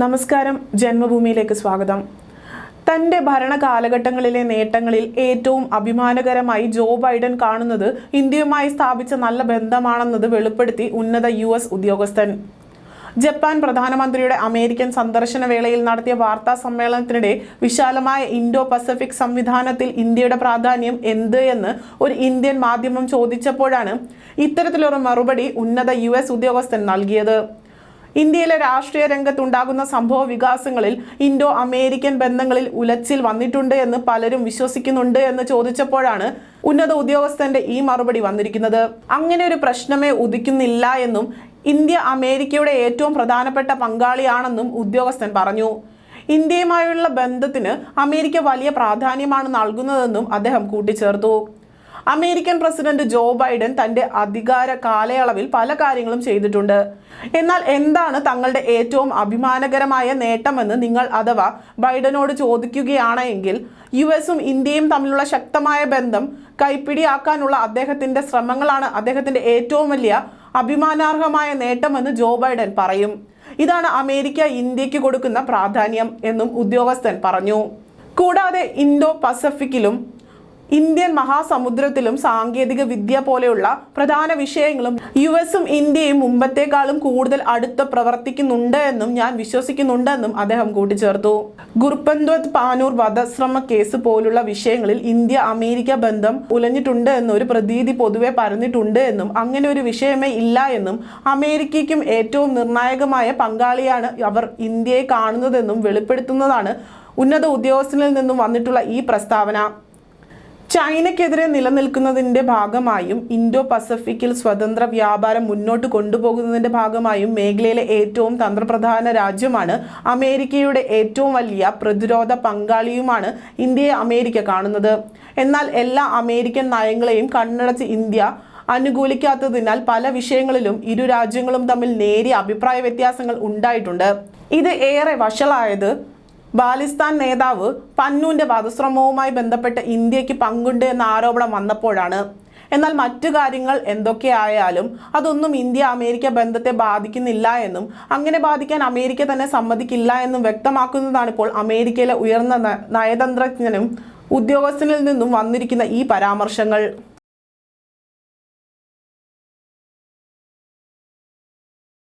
നമസ്കാരം. ജന്മഭൂമിയിലേക്ക് സ്വാഗതം. തന്റെ ഭരണ കാലഘട്ടങ്ങളിലെ നേട്ടങ്ങളിൽ ഏറ്റവും അഭിമാനകരമായി ജോ ബൈഡൻ കാണുന്നത് ഇന്ത്യയുമായി സ്ഥാപിച്ച നല്ല ബന്ധമാണെന്നത് വെളിപ്പെടുത്തി ഉന്നത യു എസ് ഉദ്യോഗസ്ഥൻ. ജപ്പാൻ പ്രധാനമന്ത്രിയുടെ അമേരിക്കൻ സന്ദർശന വേളയിൽ നടത്തിയ വാർത്താ സമ്മേളനത്തിനിടെ വിശാലമായ ഇൻഡോ പസഫിക് സംവിധാനത്തിൽ ഇന്ത്യയുടെ പ്രാധാന്യം എന്ത് എന്ന് ഒരു ഇന്ത്യൻ മാധ്യമം ചോദിച്ചപ്പോഴാണ് ഇത്തരത്തിലൊരു മറുപടി ഉന്നത യു ഉദ്യോഗസ്ഥൻ നൽകിയത്. ഇന്ത്യയിലെ രാഷ്ട്രീയ രംഗത്തുണ്ടാകുന്ന സംഭവ വികാസങ്ങളിൽ ഇൻഡോ അമേരിക്കൻ ബന്ധങ്ങളിൽ ഉലച്ചിൽ വന്നിട്ടുണ്ട് എന്ന് പലരും വിശ്വസിക്കുന്നുണ്ട് എന്ന് ചോദിച്ചപ്പോഴാണ് ഉന്നത ഉദ്യോഗസ്ഥന്റെ ഈ മറുപടി വന്നിരിക്കുന്നത്. അങ്ങനെ ഒരു പ്രശ്നമേ ഉദിക്കുന്നില്ല എന്നും ഇന്ത്യ അമേരിക്കയുടെ ഏറ്റവും പ്രധാനപ്പെട്ട പങ്കാളിയാണെന്നും ഉദ്യോഗസ്ഥൻ പറഞ്ഞു. ഇന്ത്യയുമായുള്ള ബന്ധത്തിന് അമേരിക്ക വലിയ പ്രാധാന്യമാണ് നൽകുന്നതെന്നും അദ്ദേഹം കൂട്ടിച്ചേർത്തു. അമേരിക്കൻ പ്രസിഡന്റ് ജോ ബൈഡൻ തന്റെ അധികാര കാലയളവിൽ പല കാര്യങ്ങളും ചെയ്തിട്ടുണ്ട്. എന്നാൽ എന്താണ് തങ്ങളുടെ ഏറ്റവും അഭിമാനകരമായ നേട്ടമെന്ന് നിങ്ങൾ അഥവാ ബൈഡനോട് ചോദിക്കുകയാണെങ്കിൽ യു എസും ഇന്ത്യയും തമ്മിലുള്ള ശക്തമായ ബന്ധം കൈപ്പിടിയാക്കാനുള്ള അദ്ദേഹത്തിന്റെ ശ്രമങ്ങളാണ് അദ്ദേഹത്തിന്റെ ഏറ്റവും വലിയ അഭിമാനാർഹമായ നേട്ടമെന്ന് ജോ ബൈഡൻ പറയും. ഇതാണ് അമേരിക്ക ഇന്ത്യയ്ക്ക് കൊടുക്കുന്ന പ്രാധാന്യം എന്നും ഉദ്യോഗസ്ഥൻ പറഞ്ഞു. കൂടാതെ ഇൻഡോ പസഫിക്കിലും ഇന്ത്യൻ മഹാസമുദ്രത്തിലും സാങ്കേതിക വിദ്യ പോലെയുള്ള പ്രധാന വിഷയങ്ങളും യു എസും ഇന്ത്യയും മുമ്പത്തേക്കാളും കൂടുതൽ അടുത്ത് പ്രവർത്തിക്കുന്നുണ്ട് എന്നും ഞാൻ വിശ്വസിക്കുന്നുണ്ട് എന്നും അദ്ദേഹം കൂട്ടിച്ചേർത്തു. ഗുർപന്ദ്വത് പാനൂർ വധശ്രമ കേസ് പോലുള്ള വിഷയങ്ങളിൽ ഇന്ത്യ അമേരിക്ക ബന്ധം ഉലഞ്ഞിട്ടുണ്ട് എന്നൊരു പ്രതീതി പൊതുവെ പരന്നിട്ടുണ്ട് എന്നും അങ്ങനെ ഒരു വിഷയമേ ഇല്ല എന്നും അമേരിക്കയ്ക്കും ഏറ്റവും നിർണായകമായ പങ്കാളിയാണ് അവർ ഇന്ത്യയെ കാണുന്നതെന്നും വെളിപ്പെടുത്തുന്നതാണ് ഉന്നത ഉദ്യോഗസ്ഥനിൽ നിന്നും വന്നിട്ടുള്ള ഈ പ്രസ്താവന. ചൈനയ്ക്കെതിരെ നിലനിൽക്കുന്നതിന്റെ ഭാഗമായും ഇൻഡോ പസഫിക്കിൽ സ്വതന്ത്ര വ്യാപാരം മുന്നോട്ട് കൊണ്ടുപോകുന്നതിന്റെ ഭാഗമായും മേഖലയിലെ ഏറ്റവും തന്ത്രപ്രധാന രാജ്യമാണ് അമേരിക്കയുടെ ഏറ്റവും വലിയ പ്രതിരോധ പങ്കാളിയുമാണ് ഇന്ത്യയെ അമേരിക്ക കാണുന്നത്. എന്നാൽ എല്ലാ അമേരിക്കൻ നയങ്ങളെയും കണ്ണടച്ച് ഇന്ത്യ അനുകൂലിക്കാത്തതിനാൽ പല വിഷയങ്ങളിലും ഇരു രാജ്യങ്ങളും തമ്മിൽ നേരിയ അഭിപ്രായ വ്യത്യാസങ്ങൾ ഉണ്ടായിട്ടുണ്ട്. ഇത് ഏറെ വഷളായത് ബാലിസ്ഥാൻ നേതാവ് പന്നൂന്റെ വധശ്രമവുമായി ബന്ധപ്പെട്ട് ഇന്ത്യയ്ക്ക് പങ്കുണ്ട് എന്ന ആരോപണം വന്നപ്പോഴാണ്. എന്നാൽ മറ്റു കാര്യങ്ങൾ എന്തൊക്കെയായാലും അതൊന്നും ഇന്ത്യ അമേരിക്ക ബന്ധത്തെ ബാധിക്കുന്നില്ല എന്നും അങ്ങനെ ബാധിക്കാൻ അമേരിക്ക തന്നെ സമ്മതിക്കില്ല എന്നും വ്യക്തമാക്കുന്നതാണ് ഇപ്പോൾ അമേരിക്കയിലെ ഉയർന്ന നയതന്ത്രജ്ഞനും ഉദ്യോഗസ്ഥനിൽ നിന്നും വന്നിരിക്കുന്ന ഈ പരാമർശങ്ങൾ.